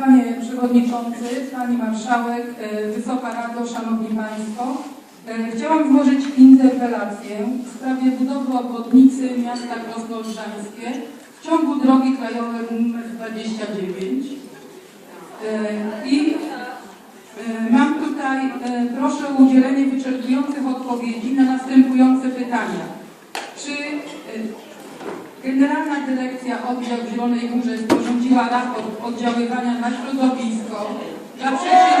Panie Przewodniczący, Pani Marszałek, e, Wysoka Rado, Szanowni Państwo. e, Chciałam złożyć interpelację w sprawie budowy obwodnicy miasta Krosno Odrzańskie w ciągu drogi krajowej nr 29. E, I mam tutaj, proszę o udzielenie wyczerpujących odpowiedzi na następujące pytania. Czy Generalna Dyrekcja Oddział w Zielonej Górze sporządziła raport oddziaływania na środowisko dla przedsięwzięcia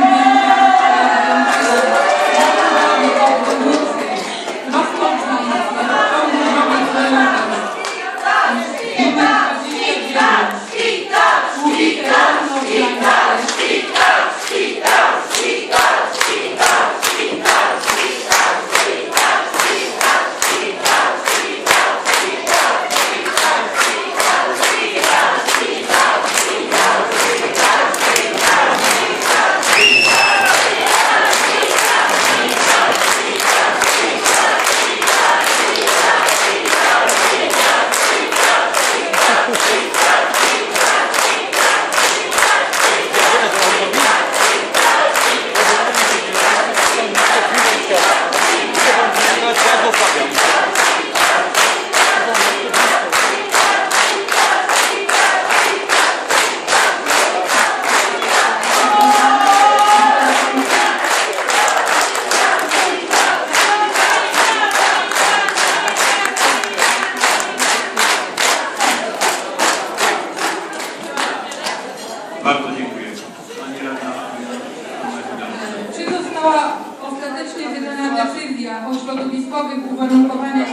Bardzo dziękuję. Pani Radna. Czy została ostatecznie wydana decyzja o środowiskowych uwarunkowaniach